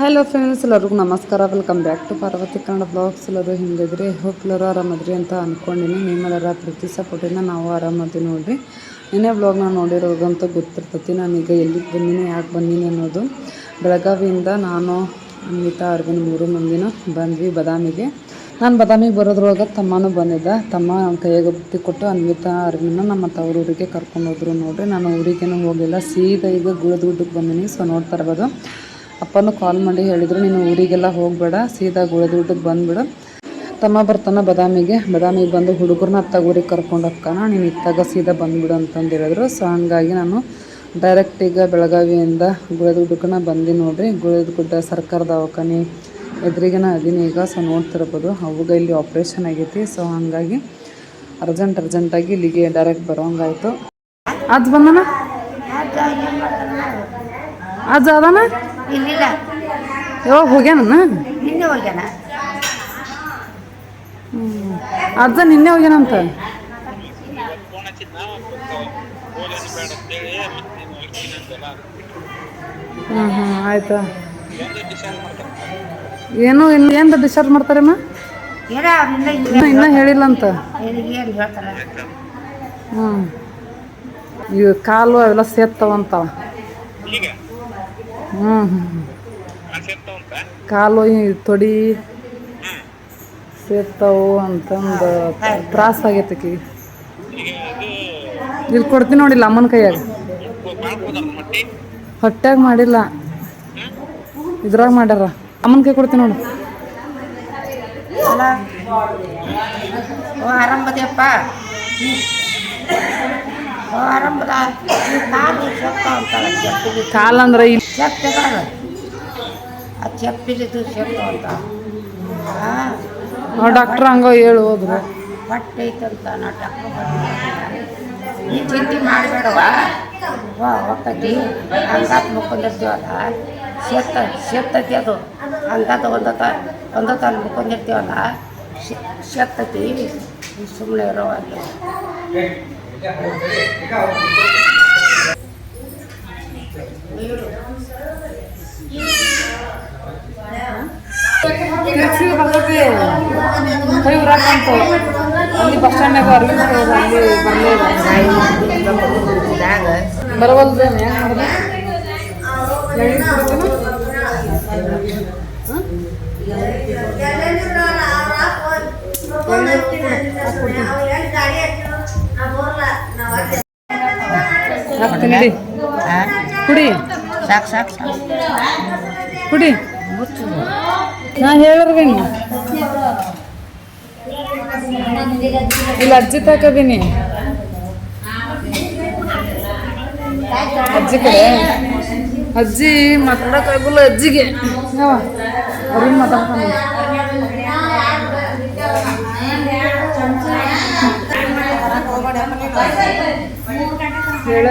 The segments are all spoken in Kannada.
ಹಲೋ ಫ್ರೆಂಡ್ಸ್, ಎಲ್ಲರಿಗೂ ನಮಸ್ಕಾರ. Welcome back to Parvati Kannada blogs. ಎಲ್ಲರೂ ಹಿಂಗಿದ್ರಿ? ಹೋಪ್ ಎಲ್ಲರೂ ಆರಾಮದ್ರಿ ಅಂತ ಅಂದ್ಕೊಂಡಿನಿ ನಿಮ್ಮೆಲ್ಲರ ಪ್ರೀತಿ, ಸಪೋರ್ಟಿಂದ ನಾವು ಆರಾಮದ್ವಿ ನೋಡಿರಿ. ನಿನ್ನೆ ಬ್ಲಾಗ್ನ ನೋಡಿರೋದಂತೂ ಗೊತ್ತಿರ್ತೈತಿ. ನಾನೀಗ ಎಲ್ಲಿಗೆ ಬಂದೀನಿ, ಯಾಕೆ ಬಂದಿನಿ ಅನ್ನೋದು. ಬೆಳಗಾವಿಯಿಂದ ನಾನು ಅನ್ವಿತಾ ಅರವಿಂದ್ ಮೂರು ಮಂದಿನ ಬಂದ್ವಿ ಬದಾಮಿಗೆ. ನಾನು ಬದಾಮಿಗೆ ಬರೋದ್ರೊಳಗೆ ತಮ್ಮನೂ ಬಂದಿದ್ದ. ತಮ್ಮ ಕೈಯಾಗ ಬುತ್ತಿ ಕೊಟ್ಟು ಅನ್ವಿತಾ ಅರವಿಂದ ನಮ್ಮ ತವರೂರಿಗೆ ಕರ್ಕೊಂಡು ಹೋದ್ರು ನೋಡ್ರಿ. ನಾನು ಊರಿಗೇನು ಹೋಗಿಲ್ಲ. ಸೀದಾ ಈಗ ಗುಳದ ಗುಡ್ಡಕ್ಕೆ ಬಂದೀನಿ. ಸೊ ನೋಡ್ತಾ ಇರ್ಬೋದು ಅಪ್ಪನೂ ಕಾಲ್ ಮಾಡಿ ಹೇಳಿದರು, ನೀನು ಊರಿಗೆಲ್ಲ ಹೋಗಬೇಡ, ಸೀದಾ ಗುಳದ ಗುಡ್ಡಕ್ಕೆ ಬಂದುಬಿಡು. ತಮ್ಮ ಬರ್ತಾನೆ ಬದಾಮಿಗೆ. ಬದಾಮಿಗೆ ಬಂದು ಹುಡುಗರನ್ನ ಅತ್ತಾಗ ಊರಿಗೆ ಕರ್ಕೊಂಡು ಹೋಗ್ತಾನ. ನೀನು ಇತ್ತಾಗ ಸೀದಾ ಬಂದುಬಿಡು ಅಂತಂದು ಹೇಳಿದ್ರು. ಸೊ ಹಂಗಾಗಿ ನಾನು ಡೈರೆಕ್ಟ್ ಈಗ ಬೆಳಗಾವಿಯಿಂದ ಗುಳದ ಗುಡ್ಡಕ್ಕನ ಬಂದು ನೋಡ್ರಿ. ಗುಳದ ಗುಡ್ಡ ಸರ್ಕಾರ ದವಾಖಾನೆ ಎದುರಿಗೆನ ಅದೀನಿ ಈಗ. ಸೊ ನೋಡ್ತಿರ್ಬೋದು. ಅವಾಗ ಇಲ್ಲಿ ಆಪ್ರೇಷನ್ ಆಗೈತಿ. ಸೊ ಹಂಗಾಗಿ ಅರ್ಜೆಂಟ್ ಅರ್ಜೆಂಟಾಗಿ ಇಲ್ಲಿಗೆ ಡೈರೆಕ್ಟ್ ಬರೋಂಗಾಯಿತು ಅದು ಬಂದನ? ಅದು ಅದಾನ ಇಲ್ಲಿಲ್ಲ. ಯಾವಾಗ ಹೋಗ್ಯಾನ ನಿನ್ನೆ ಹೋಗ್ಯಾನ. ಅರ್ಧ ನಿನ್ನೆ ಹೋಗ್ಯಾನಂತ ಹ್ಞೂ ಹ್ಞೂ ಆಯ್ತು. ಏನು ಇನ್ನು ಏನು ಡಿಸ್ಚಾರ್ಜ್ ಮಾಡ್ತಾರಮ್ಮ ಇನ್ನೂ ಹೇಳಿಲ್ಲ ಅಂತ? ಹ್ಞೂ ಇವು ಕಾಲು ಅವೆಲ್ಲ ಸೇರ್ತಾವಂತಾವ ಕಾಲು ತೊಡಿ ಸೇರ್ತಾವು ಅಂತಂದು ತ್ರಾಸ ಆಗೈತಿ ಇಲ್ಲಿ ಕೊಡ್ತೀನಿ ನೋಡಿಲ್ಲ ಅಮ್ಮನ ಕೈಯಾಗ. ಹೊಟ್ಟೆಗ್ ಮಾಡಿಲ್ಲ. ಇದ್ರಾಗ ಮಾಡ್ಯಾರ. ಅಮ್ಮನ ಕೈ ಕೊಡ್ತೀನಿ ನೋಡು. ಆರಂಭದಪ್ಪ ಕಾಲಂದ್ರೆ ಇಲ್ಲಿ ತೆಗಾರ ಆ ಚೆಪ್ಪಿಲಿದ್ದು ಚೆಪ್ಪ ಅಂತ. ಡಾಕ್ಟ್ರ್ ಹಂಗ ಹೇಳು ಹೋದ್ರು. ಬಟ್ಟೆ ಐತಂತ ನಾ ಡಾಕ್ಟ್ರು ನೀ ಚಿಂತೆ ಮಾಡಬೇಡವಾ ವಾ ಹೊಕ್ಕತಿ. ಹಂಗಾತ್ ಮುಕ್ಕೊಂಡಿರ್ತೀವಲ್ಲ ಸೇತ್ತ ಸೇತ್ತತಿ ಅದು. ಹಂಗಾತ ಒಂದತ ಒಂದ ಅಲ್ಲಿ. ಮುಕ್ಕೊಂಡಿರ್ತೀವಲ್ಲ ಸೇತ್ತತಿ ಸುಮ್ಮನೆ ಇರೋವಾಗಿ ತಿರ್ಗ್ಸಿ ಬರ್ತೈತಿ ಕೈ ಉರಾಕಂತ ಅಲ್ಲಿ ಬಸ್ ಸ್ಟ್ಯಾಂಡ್ನಾಗ ಅರ್ವಿ ಅಲ್ಲಿ ಬರಲೇ ಬರವಲ್ದೇನೆ ಹೆಂಗೆ ಮಾಡಿದೆ? ಎಳ್ನೀರು ಕುಡಿತೀನ ಹಾಕ್ತೀನಿ. ಕುಡಿ. ಸಾಕು ಸಾಕು ಕುಡಿ. ನಾ ಹೇಳಿರ್ವಿ ಇಲ್ಲ ಅಜ್ಜಿ ತಕದೀನಿ ಅಜ್ಜಿ ಕಡೆ. ಅಜ್ಜಿ ಮಾತಾಡಕ್ಕಾಗಲ್ಲ ಅಜ್ಜಿಗೆ ಅವ್ರಿಗೆ ಮಾತಾಡ್ತಾನೆ ಹೇಳೇ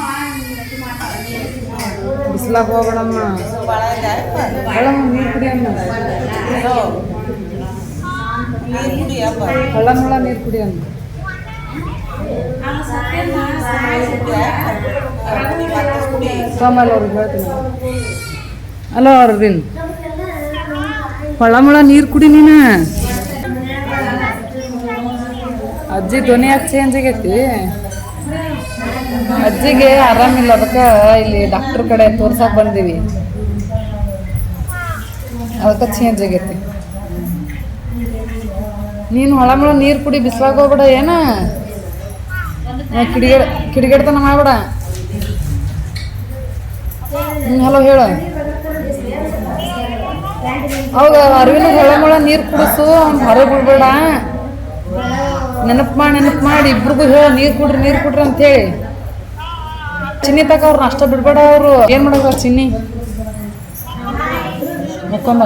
ಬಿಸಿಲಾಗ ಹೋಗ್ಬೇಡಮ್ಮ ಹೇಳಮ್ಮ ನೀರು ಕುಡಿಯಮ್ಮ ಹಳ್ಳ ಮುಳ್ಳ ನೀರು ಕುಡಿಯಮ್ಮ ಸೋಮವಾರ ಅವ್ರಿಗೆ ಹೇಳ್ತೀನಿ ಹಲೋ ಅರವಿಂದ್ ಹೊಳ ಮುಳ ನೀರು ಕುಡಿ ನೀನು ಅಜ್ಜಿ ಧ್ವನಿ ಯಾಕೆ ಚೇಂಜ್ ಆಗೈತಿ ಅಜ್ಜಿಗೆ ಆರಾಮಿಲ್ಲ, ಅದಕ್ಕೆ ಇಲ್ಲಿ ಡಾಕ್ಟರ್ ಕಡೆ ತೋರ್ಸಕ್ಕೆ ಬಂದೀವಿ. ಅದಕ್ಕೆ ಚೇಂಜ್ ಆಗೈತಿ. ನೀನು ಹೊಳಮಳ ನೀರು ಕುಡಿ, ಬಿಸಿಲಾಗ ಹೋಗ್ಬೇಡ, ಏನ? ಕಿಡಿಗೇಡ್, ಕಿಡಿಗೇಡ್ತನ ಮಾಡ್ಬೇಡ. ಹ್ಞೂ ಹಲೋ ಹೇಳು. ಅವಾಗ ಹೊಳ ಹೊಳಮಳ ನೀರು ಕುಡಿಸು, ಅವ್ನು ಹೊರಗೆ ಬಿಡ್ಬೇಡ ನೆನಪು ಮಾಡಿ ನೆನಪು ಮಾಡಿ, ಇಬ್ರಿಗೂ ಹೇಳ, ನೀರು ಕುಡ್ರಿ ನೀರು ಕುಡ್ರಿ ಅಂತೇಳಿ ಚಿನ್ನಿ ತಕ ಅವ್ರನ್ನ ಅಷ್ಟ ಬಿಡ್ಬೇಡ ಅವರು. ಏನು ಮಾಡೋದು ಚಿನ್ನಿ? ಮುಕ್ಕೊಂಬ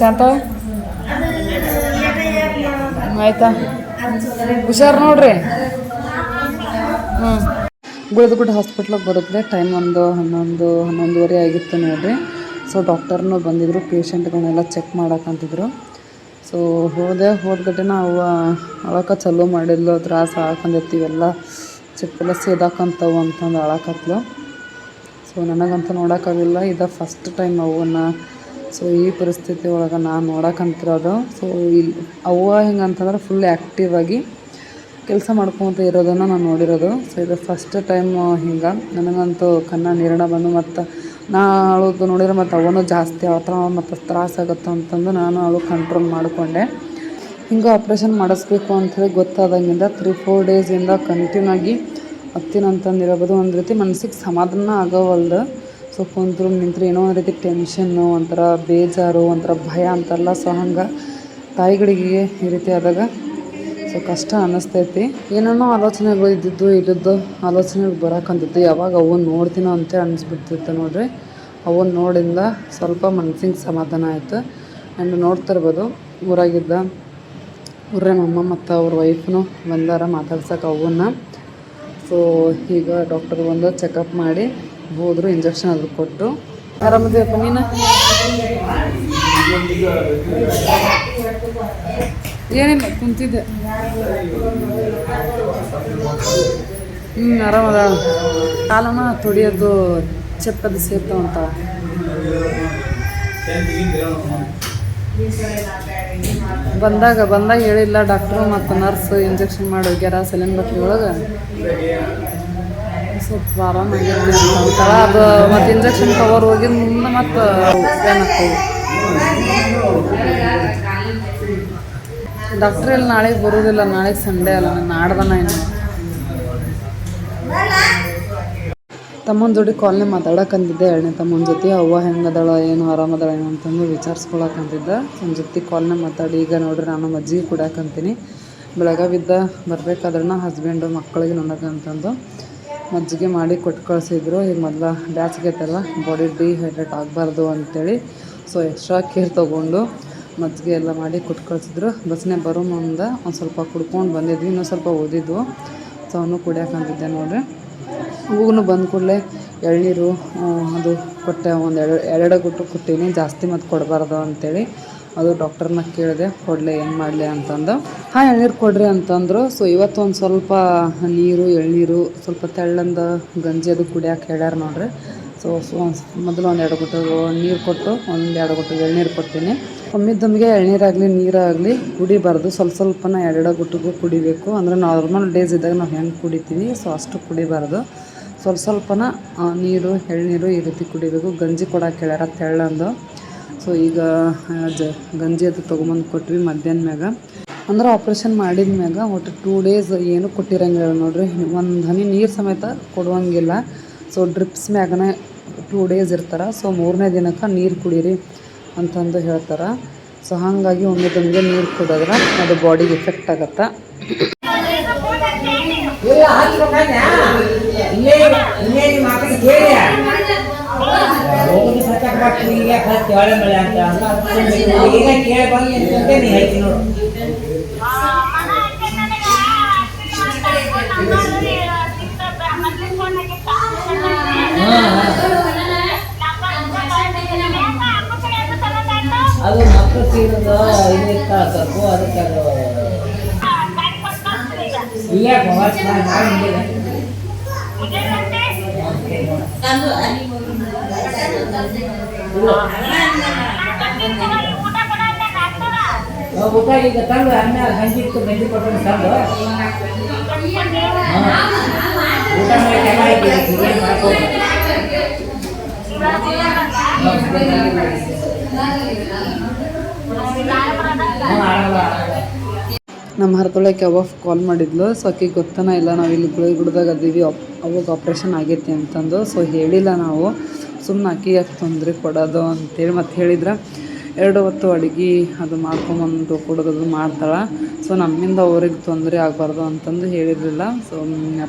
ಶಾಂತ? ಆಯ್ತಾ? ಹುಷಾರು ನೋಡ್ರಿ. ಹ್ಞೂ ಗುಳದಗುಡ್ಡ ಹಾಸ್ಪಿಟ್ಲಿಗೆ ಬರುತ್ತೆ ಟೈಮ್ ಒಂದು ಹನ್ನೊಂದು, ಹನ್ನೊಂದುವರೆ ಆಗಿತ್ತು ನೋಡ್ರಿ. ಸೊ ಡಾಕ್ಟರ್ನು ಬಂದಿದ್ರು ಪೇಷಂಟ್ಗಳನ್ನೆಲ್ಲ ಚೆಕ್ ಮಾಡಕ್ಕಂತಿದ್ರು ಸೊ ಹೋದೆ, ಹೋದ್ಗಡೆ ಅವ್ವ ಅಳಕ ಚಲೋ ಮಾಡಿದ್ಲು. ತ್ರಾಸ ಹಾಕೊಂಡಿರ್ತೀವೆಲ್ಲ ಚಿಪ್ಪೆಲ್ಲ ಸೇದಾಕಂತವು ಅಂತಂದು ಅಳಕತ್ಲು. ಸೊ ನನಗಂತೂ ನೋಡೋಕ್ಕಾಗಿಲ್ಲ. ಇದು ಫಸ್ಟ್ ಟೈಮ್ ಅವನ್ನ. ಸೊ ಈ ಪರಿಸ್ಥಿತಿ ಒಳಗೆ ನಾನು ನೋಡೋಕಂತಿರೋದು ಸೊ ಇಲ್ಲಿ ಅವ್ವ ಹೆಂಗಂತಂದ್ರೆ ಫುಲ್ ಆ್ಯಕ್ಟಿವ್ ಆಗಿ ಕೆಲಸ ಮಾಡ್ಕೊತ ಇರೋದನ್ನು ನಾನು ನೋಡಿರೋದು. ಸೊ ಇದು ಫಸ್ಟ್ ಟೈಮ್ ಹಿಂಗೆ. ನನಗಂತೂ ಕನ್ನ ನೀರಣ ಬಂದು ಮತ್ತು ನಾ ಅಳೋದು ನೋಡಿದ್ರೆ ಮತ್ತು ಅವನು ಜಾಸ್ತಿ ಅಳ್ತಾಳ ಮತ್ತು ತ್ರಾಸಾಗತ್ತೆ ಅಂತಂದು ನಾನು ಅವಳು ಕಂಟ್ರೋಲ್ ಮಾಡಿಕೊಂಡೆ. ಹಿಂಗೆ ಆಪ್ರೇಷನ್ ಮಾಡಿಸ್ಬೇಕು ಅಂಥೇಳಿ ಗೊತ್ತಾದಂಗಿಂದ ತ್ರೀ ಫೋರ್ ಡೇಸಿಂದ ಕಂಟಿನ್ಯೂ ಆಗಿ ಹತ್ತಿನಂತಂದು ಇರಬೋದು. ಒಂದು ರೀತಿ ಮನಸ್ಸಿಗೆ ಸಮಾಧಾನ ಆಗೋವಲ್ದು. ಸೊ ಕುಂತ್ರು ನಿಂತ್ರು ಏನೋ ಒಂದು ರೀತಿ ಟೆನ್ಷನ್ನು ಒಂಥರ ಬೇಜಾರು, ಒಂಥರ ಭಯ ಅಂತಾರಲ್ಲ ಸೊ ಹಂಗೆ ತಾಯಿಗಳಿಗೆ ಈ ರೀತಿ ಆದಾಗ ಸೊ ಕಷ್ಟ ಅನ್ನಿಸ್ತೈತಿ. ಏನೇನೋ ಆಲೋಚನೆಗಳು ಇದ್ದಿದ್ದು ಇಲ್ಲದ್ದು ಆಲೋಚನೆಗಳು ಬರಕಂತಿದ್ದು ಯಾವಾಗ ಅವನ್ನ ನೋಡ್ತೀನೋ ಅಂತ ಅನಿಸ್ಬಿಡ್ತಿತ್ತು ನೋಡ್ರಿ. ಅವನ್ನ ನೋಡಿಂದ ಸ್ವಲ್ಪ ಮನ್ಸಿಗೆ ಸಮಾಧಾನ ಆಯಿತು. ಆ್ಯಂಡ್ ನೋಡ್ತಿರ್ಬೋದು, ಊರಾಗಿದ್ದ ಊರ್ರೆ ಮಮ್ಮ ಮತ್ತು ಅವ್ರ ವೈಫ್ನು ಬಂದಾರ ಮಾತಾಡ್ಸಕ್ಕೆ ಅವನ್ನ. ಸೊ ಈಗ ಡಾಕ್ಟರ್ ಬಂದು ಚೆಕಪ್ ಮಾಡಿ ಹೋದರು, ಇಂಜೆಕ್ಷನ್ ಅದು ಕೊಟ್ಟು. ಆರಾಮದಿಯಪ್ಪ ನೀನು? ಏನಿಲ್ಲ, ಕುಂತಿದ್ದೆ. ಹ್ಞೂ ಆರಾಮದ. ಕಾಲನ ತೊಡಿಯೋದು ಚೆಪ್ಪದು ಸೇರ್ತಾವಂತ ಬಂದಾಗ ಬಂದಾಗ ಹೇಳಿಲ್ಲ ಡಾಕ್ಟ್ರು ಮತ್ತು ನರ್ಸ್ ಇಂಜೆಕ್ಷನ್ ಮಾಡಿ ಹೋಗ್ಯಾರ ಸೆಲೆನ್ ಬಟ್ಲಿ ಒಳಗೆ. ಸ್ವಲ್ಪ ಆರಾಮಾಗಿರ್ತೀವಿ ಅದು ಮತ್ತು ಇಂಜೆಕ್ಷನ್ ಕವರ್ ಹೋಗಿದ್ದು ಮುಂದೆ ಮತ್ತು ಬ್ಯಾನ್ ಆಗ್ತವೆ ಡಾಕ್ಟ್ರ್ ಇಲ್ಲಿ ನಾಳೆಗೆ ಬರೋದಿಲ್ಲ, ನಾಳೆಗೆ ಸಂಡೇ ಅಲ್ಲ ನಾನು ನಾಡ್ದನ ಇನ್ನು. ತಮ್ಮನ ಜೋಡಿ ಕಾಲ್ನೇ ಮಾತಾಡಕಂತಿದ್ದೆ ಎರಡನೇ ತಮ್ಮನ ಜೊತೆ, ಅವ್ವ ಹೆಂಗದಾಳ ಏನು ಆರಾಮದಾಳ ಏನು ಅಂತಂದು ವಿಚಾರಿಸ್ಕೊಳಕಂತಿದ್ದೆ ತಮ್ಮ ಜೊತೆ ಕಾಲ್ನೇ ಮಾತಾಡಿ, ಈಗ ನೋಡ್ರಿ ನಾನು ಮಜ್ಜಿಗೆ ಕುಡಿಯಾಕಂತೀನಿ ಬಿದ್ದ ಬರ್ಬೇಕಾದ್ರನ್ನ ಹಸ್ಬೆಂಡು ಮಕ್ಕಳಿಗೆ ನನಗಂತಂದು ಮಜ್ಜಿಗೆ ಮಾಡಿ ಕೊಟ್ಟು ಕಳಿಸಿದ್ರು. ಈಗ ಮೊದಲ ಬ್ಯಾಸಿಗೆ ಐತಲ್ಲ ಬಾಡಿ ಡಿಹೈಡ್ರೇಟ್ ಆಗಬಾರ್ದು ಅಂಥೇಳಿ ಸೊ ಎಕ್ಸ್ಟ್ರಾ ಕೇರ್ ತೊಗೊಂಡು ಮಜ್ಜಿಗೆ ಎಲ್ಲ ಮಾಡಿ ಕೊಟ್ಟು ಕಳಿಸಿದ್ರು ಬಸ್ನೇ ಬರೋ ಮುಂದೆ ಒಂದು ಸ್ವಲ್ಪ ಕುಡ್ಕೊಂಡು ಬಂದಿದ್ವಿ. ಇನ್ನೂ ಸ್ವಲ್ಪ ಓದಿದ್ವು. ಸೊ ಅವನು ಕುಡಿಯಾಕಂತಿದ್ದೆ ನೋಡ್ರಿ. ಹೂವು ಬಂದ ಕೂಡಲೇ ಎಳ್ನೀರು ಅದು ಕೊಟ್ಟೆ ಒಂದು ಎರಡು ಎರಡು ಗುಟ್ಟು ಕೊಟ್ಟೀನಿ. ಜಾಸ್ತಿ ಮತ್ತು ಕೊಡಬಾರ್ದು ಅಂತೇಳಿ ಅದು ಡಾಕ್ಟರ್ನ ಕೇಳಿದೆ. ಕೊಡಲಿ, ಏನು ಮಾಡಲಿ ಅಂತಂದು. ಹಾಂ, ಎಳ್ನೀರು ಕೊಡ್ರಿ ಅಂತಂದರು. ಸೊ ಇವತ್ತು ಒಂದು ಸ್ವಲ್ಪ ನೀರು, ಎಳ್ನೀರು, ಸ್ವಲ್ಪ ತೆಳ್ಳಂದ ಗಂಜಿ ಅದು ಕುಡಿಯೋಕೆ ಹೇಳ್ಯಾರ ನೋಡ್ರಿ. ಸೊ, ಮೊದಲು ಒಂದು ಎರಡು ಗುಟ್ಟು ನೀರು ಕೊಟ್ಟು, ಒಂದು ಎರಡು ಗುಟ್ಟು ಎಳ್ನೀರು ಕೊಡ್ತೀನಿ ಒಮ್ಮಿದ್ದೊಮ್ಮಿಗೆ ಎಳ್ನೀರಾಗಲಿ, ನೀರಾಗಲಿ ಕುಡಿಬಾರ್ದು. ಸ್ವಲ್ಪ ಸ್ವಲ್ಪನ ಎರಡೆರಡು ಗುಟ್ಟಿಗೂ ಕುಡಿಬೇಕು. ಅಂದರೆ ನಾರ್ಮಲ್ ಡೇಸ್ ಇದ್ದಾಗ ನಾವು ಹೆಂಗೆ ಕುಡಿತೀವಿ? ಸೊ ಅಷ್ಟು ಕುಡಿಬಾರ್ದು. ಸ್ವಲ್ಪ ಸ್ವಲ್ಪನ ನೀರು, ಎಳ್ನೀರು ಈ ರೀತಿ ಕುಡಿಬೇಕು. ಗಂಜಿ ಕೊಡೋಕೆ ಹೇಳ್ಯಾರ ತೆಳ್ಳಂದು ಸೊ ಈಗ ಜ, ಗಂಜಿ ಅದು ತೊಗೊಂಬಂದು ಕೊಟ್ವಿ ಮಧ್ಯಾಹ್ನ ಮ್ಯಾಗ. ಅಂದ್ರೆ ಆಪ್ರೇಷನ್ ಮಾಡಿದ ಮ್ಯಾಗ ಒಟ್ಟು ಟೂ ಡೇಸ್ ಏನು ಕೊಟ್ಟಿರಂಗಿಲ್ಲ ನೋಡ್ರಿ. ಒಂದು ಹನಿ ನೀರು ಸಮೇತ ಕೊಡುವಂಗಿಲ್ಲ. ಸೊ ಡ್ರಿಪ್ಸ್ ಮ್ಯಾಗನೇ ಟೂ ಡೇಸ್ ಇರ್ತಾರೆ. ಸೊ ಮೂರನೇ ದಿನಕ್ಕೆ ನೀರು ಕುಡೀರಿ. ಅಂತಂದು ಹೇಳ್ತಾರೆ. ಸೊ ಹಾಗಾಗಿ ಒಮ್ಮೆ ತಮಗೆ ನೀರು ಕುಡಿದ್ರೆ ಅದು ಬಾಡಿಗೆ ಎಫೆಕ್ಟ್ ಆಗತ್ತೆ. ಇಲ್ಲ ಹಚ್ಬೇಕಂದ್ರೆ ಇಲ್ಲೇ ಇಲ್ಲೇ ನಿಮ್ಮ ಮಾತಿಗೆ ಕೇಳಿ ಹೋಗಿ ಸತ್ತಕ್ಕೆ ಬರ್ತೀನಿ ಈಗ ಹತ್ತಿ ಒಳ್ಳೆ ಮಳೆ ಅಂತ ಈಗ ಕೇಳಿ ಬಂದು ನಿಂತ್ಕೊಂಡೆ ನೀ ಹೇಳ್ತೀನಿ ನೋಡು ಅದು ಮಕ್ಕಳು ಸೀರದ ಇದು ಇತ್ತ ಸ್ವಲ್ಪ ಅದಕ್ಕೆ ಅದು. ಇಲ್ಲ ಪ್ರವಾಸ ಮಾಡಿ ಹಿಂಗೆ ನಾವು ಊಟ ಈಗ ತಂದು ಅನ್ನ ಗಂಜಿ ಇತ್ತು ಗಂಜಿ ಕೊಟ್ಟು ತಂದು ಹಾ. ಊಟ ಮಾಡಿ ಚೆನ್ನಾಗಿ ಏನ್ ಮಾಡ್ಕೊಂಡು ಹ್ಞೂ ಆರಾಮ ನಮ್ಮ ಹರ್ಕೊಳಕ್ಕೆ ಅವಾಗ ಕಾಲ್ ಮಾಡಿದ್ಲು. ಸೊ ಆಕೆಗೆ ಗೊತ್ತನ ಇಲ್ಲ, ನಾವು ಇಲ್ಲಿ ಗುಳಿ ಗುಡ್ದಾಗ ಅದೀವಿ. ಅವಾಗ ಆಪ್ರೇಷನ್ ಆಗೈತಿ ಅಂತಂದು. ಸೊ ಹೇಳಿಲ್ಲ ನಾವು. ಸುಮ್ಮನೆ ಆಕೆಗೆ ಯಾಕೆ ತೊಂದರೆ ಕೊಡೋದು ಅಂತೇಳಿ ಮತ್ತೆ ಹೇಳಿದ್ರೆ. ಎರಡು ಹೊತ್ತು ಅಡುಗೆ ಅದು ಮಾಡ್ಕೊಂಬಂದು ಕೊಡೋದು ಮಾಡ್ತಾಳೆ. ಸೊ ನಮ್ಮಿಂದ ಅವ್ರಿಗೆ ತೊಂದರೆ ಆಗಬಾರ್ದು ಅಂತಂದು ಹೇಳಿರಲಿಲ್ಲ. ಸೊ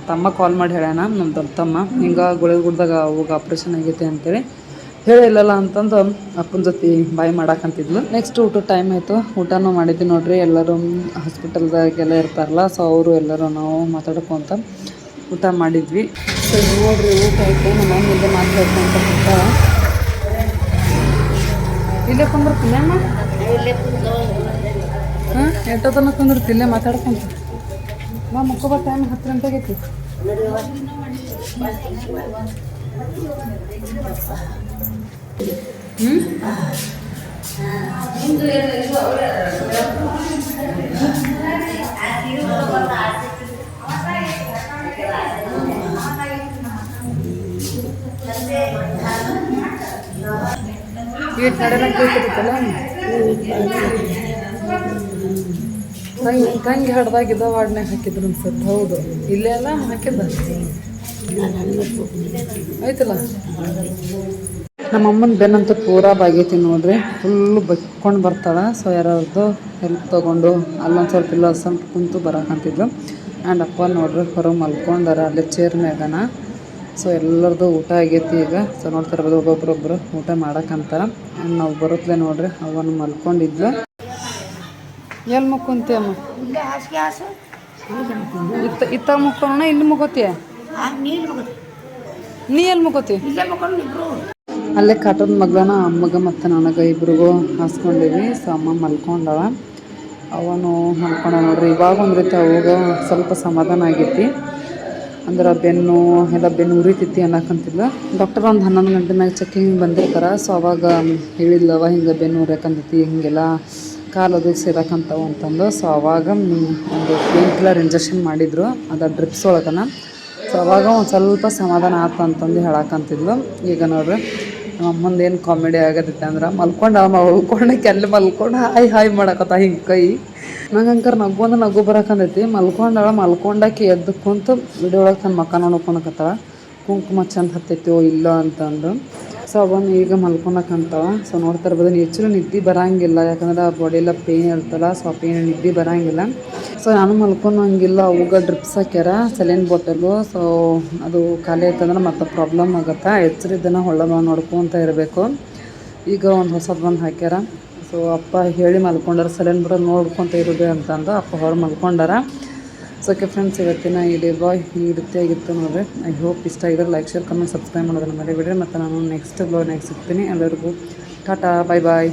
ತಮ್ಮ ಕಾಲ್ ಮಾಡಿ ಹೇಳ್ಯಾನ ನಮ್ಮ ದೊಡ್ಡ ತಮ್ಮ ಹಿಂಗೆ ಗುಳಿ ಗುಡ್ದಾಗ ಅವಾಗ ಆಪ್ರೇಷನ್ ಆಗೈತಿ ಅಂತೇಳಿ. ಹೇಳಿಲ್ಲಲ್ಲ ಅಂತಂದು ಅಪ್ಪನ ಜೊತೆ ಬಾಯ್ ಮಾಡಾಕಂತಿದ್ಲು ನೆಕ್ಸ್ಟ್ ಊಟ ಟೈಮ್ ಆಯಿತು. ಊಟನೂ ಮಾಡಿದ್ವಿ ನೋಡ್ರಿ. ಎಲ್ಲರೂ ಹಾಸ್ಪಿಟಲ್ದಾಗೆಲ್ಲ ಇರ್ತಾರಲ್ಲ ಸೊ ಅವರು ಎಲ್ಲರೂ ನಾವು ಮಾತಾಡ್ಕೊಂತ ಊಟ ಮಾಡಿದ್ವಿ. ಸೊ ನೋಡ್ರಿ, ಊಟ ಆಯಿತು. ನಮ್ಮ ಮುಂದೆ ಮಾತಾಡ್ಕೊಂತ ಊಟ ಇಲ್ಲೇ ಕುಂದಿರ್ತೀನಿ ಅಮ್ಮ ಹಾಂ ಎಷ್ಟೋ ತನಕ ಕುಂದಿರ್ತಿ? ಇಲ್ಲೇ ಮಾತಾಡ್ಕೊಂತ. ನಾ ಮುಕ್ಕೋಬ ಟೈಮ್ ಹತ್ತು ಗಂಟೆಗೆ ಐತಿ ಹ್ಞೂ ಈಟ್ ನಡೆಯಕ್ಕೆ ಬೇಕಿತ್ತಲ್ಲ ತಂಗಿ ತಂಗಿ ಹಡ್ದಾಗ ಇದ ವಾರ್ಡ್ನಾಗ ಹಾಕಿದ್ರು ಅನ್ಸತ್ತೆ. ಹೌದು. ಇಲ್ಲೇ ಅಲ್ಲ ಹಾಕಿದ್ದ ಆಯ್ತಲ್ಲ? ನಮ್ಮ ಅಮ್ಮನ ಬೆನ್ನಂತೂ ಪೂರಾ ಬಾಗೈತಿ ನೋಡ್ರಿ. ಫುಲ್ಲು ಬಕ್ಕೊಂಡು ಬರ್ತಾಳೆ. ಸೊ ಯಾರ್ದು ಹೆಲ್ಪ್ ತೊಗೊಂಡು ಅಲ್ಲೊಂದು ಸ್ವಲ್ಪ ಇಲ್ಲ ಸ್ವಲ್ಪ ಕುಂತು ಬರಕಂತಿದ್ಲು ಆ್ಯಂಡ್ ಅಪ್ಪ ನೋಡ್ರಿ ಹೊರಗೆ ಮಲ್ಕೊಂಡಾರ. ಅಲ್ಲಿ ಚೇರ್ ಮ್ಯಾಗನ. ಸೊ ಎಲ್ಲರದು ಊಟ ಆಗೈತಿ ಈಗ. ಸೊ ನೋಡ್ತಾ ಇರ್ಬೋದು ಊಟ ಮಾಡೋಕ್ಕಂತಾರ ಆ್ಯಂಡ್ ನಾವು ಬರುತ್ತಲೇ ನೋಡ್ರಿ ಅವನು ಮಲ್ಕೊಂಡಿದ್ಲು. ಎಲ್ಲಿ ಮುಕ್ಕೊಂತಿ ಅಮ್ಮ? ಇತ್ತ ಇತ್ತ ಮುಕ್ಕೋಣ ಇಲ್ಲಿ ಮುಗೋತಿಯ ನೀ ಎಲ್ಲಿ ಮುಗೋತಿ ಅಲ್ಲೇ ಕಾಟದ ಮಗ್ಳನ ಅಮ್ಮಗ ಮತ್ತು ನನಗೆ ಇಬ್ರಿಗೂ ಹಾಸ್ಕೊಂಡಿವಿ. ಸೊ, ಅಮ್ಮ ಮಲ್ಕೊಂಡವ. ಅವನು ಮಲ್ಕೊಂಡ ನೋಡ್ರಿ. ಇವಾಗ ಒಂದು ರೀತಿ ಅವಾಗ ಸ್ವಲ್ಪ ಸಮಾಧಾನ ಆಗೈತಿ. ಅಂದ್ರೆ ಬೆನ್ನು ಎಲ್ಲ ಬೆನ್ನು ಉರಿತೈತಿ ಅನ್ನಕಂತಿದ್ಲು. ಡಾಕ್ಟರ್ ಒಂದು ಹನ್ನೊಂದು ಗಂಟೆ ಮ್ಯಾಗ ಚೆಕಿಂಗ್ ಬಂದಿರ್ತಾರೆ. ಸೊ ಅವಾಗ ಹೇಳಿದ್ಲವ, ಹಿಂಗೆ ಬೆನ್ನು ಉರಿಯಾಕಂತೈತಿ, ಹಿಂಗೆಲ್ಲ ಕಾಲು ಅದು ಸೇರಕಂತಾವ ಅಂತಂದು. ಸೊ ಅವಾಗ ಒಂದು ಪೇನ್ ಕಿಲ್ಲರ್ ಇಂಜೆಕ್ಷನ್ ಮಾಡಿದರು. ಅದು ಡ್ರಿಪ್ಸ್ ಒಳಗನ. ಸೊ ಅವಾಗ ಒಂದು ಸ್ವಲ್ಪ ಸಮಾಧಾನ ಆತು ಅಂತಂದು ಹೇಳಕ್ಕಂತಿದ್ಲು ಈಗ ನೋಡ್ರಿ. ನಮ್ಮ ಅಮ್ಮಂದು ಏನು ಕಾಮಿಡಿ ಆಗತೈತೆ ಅಂದ್ರೆ ಮಲ್ಕೊಂಡು ಮಲ್ಕೊಂಡಕ್ಕೆ ಅಲ್ಲಿ ಮಲ್ಕೊಂಡು ಹಾಯ್ ಹಾಯ್ ಮಾಡಕತ್ತ ಹಿಂಗೆ ಕೈ. ನಂಗೆ ಅಂಕರ್ ನಗು ಅಂದ್ರೆ ನಗು ಬರಕಂದೈತಿ ಮಲ್ಕೊಂಡಾಳ ಮಲ್ಕೊಂಡಾಕಿ ಎದ್ದು ಕುಂತು ವಿಡಿಯೋ ಒಳಗೆ ತನ್ನ ಮಕ್ಕ ನೋಡ್ಕೊಳಕತ್ತಾಳ ಕುಂಕುಮ ಚಂದ ಹತ್ತೈತೋ ಇಲ್ಲ ಅಂತಂದು. ಸೊ ಅವನು ಈಗ ಮಲ್ಕೊಳಕಂತಾವ ಸೊ ನೋಡ್ತಾ ಇರ್ಬೋದು ಹೆಚ್ಚು ನಿದ್ದೆ ಬರಂಗಿಲ್ಲ. ಯಾಕಂದ್ರೆ ಆ ಬಾಡಿ ಎಲ್ಲ ಪೇನ್ ಇರ್ತಲ್ಲ ಸೊ ಆ ಪೇನ್ ನಿದ್ದೆ ಬರಂಗಿಲ್ಲ. ಸೊ ನಾನು ಮಲ್ಕೊಳಂಗಿಲ್ಲ ಅವಾಗ ಡ್ರಿಪ್ಸ್ ಹಾಕ್ಯಾರ ಸೆಲೆನ್ ಬಾಟಲು ಸೊ ಅದು ಖಾಲಿ ಆಯ್ತಂದ್ರೆ ಮತ್ತೆ ಪ್ರಾಬ್ಲಮ್ ಆಗುತ್ತೆ. ಎಚ್ಚರಿದ್ದನ್ನು ಹೊಳ್ಳ ನೋಡ್ಕೊತ ಇರಬೇಕು. ಈಗ ಒಂದು ಹೊಸದು ಬಂದು ಹಾಕ್ಯಾರ. ಸೊ ಅಪ್ಪ ಹೇಳಿ ಮಲ್ಕೊಂಡಾರ ಸೆಲೆನ್ ಬರೋದು ನೋಡ್ಕೊತ ಇರೋದು ಅಂತಂದು ಅಪ್ಪ ಹೊರ ಮಲ್ಕೊಂಡಾರ. ಸೊ ಫ್ರೆಂಡ್ಸ್ ಇವತ್ತಿನ ಈ ಡೇ ಬಾಯ್ ಈ ರೀತಿಯಾಗಿತ್ತು ನೋಡ್ರಿ. ಐ ಹೋಪ್ ಇಷ್ಟ ಆಗಿದ್ರೆ ಲೈಕ್ ಶೇರ್ ಕಮೆಂಟ್ ಸಬ್ಸ್ಕ್ರೈಬ್ ಮಾಡೋದನ್ನು ಮರಿಬೇಡ್ರಿ. ಮತ್ತು ನಾನು ನೆಕ್ಸ್ಟ್ ಬ್ಲಾಗ್ ನೆಕ್ಸ್ಟ್ ಸಿಗ್ತೀನಿ ಎಲ್ಲರಿಗೂ ಟಾಟಾ ಬಾಯ್ ಬಾಯ್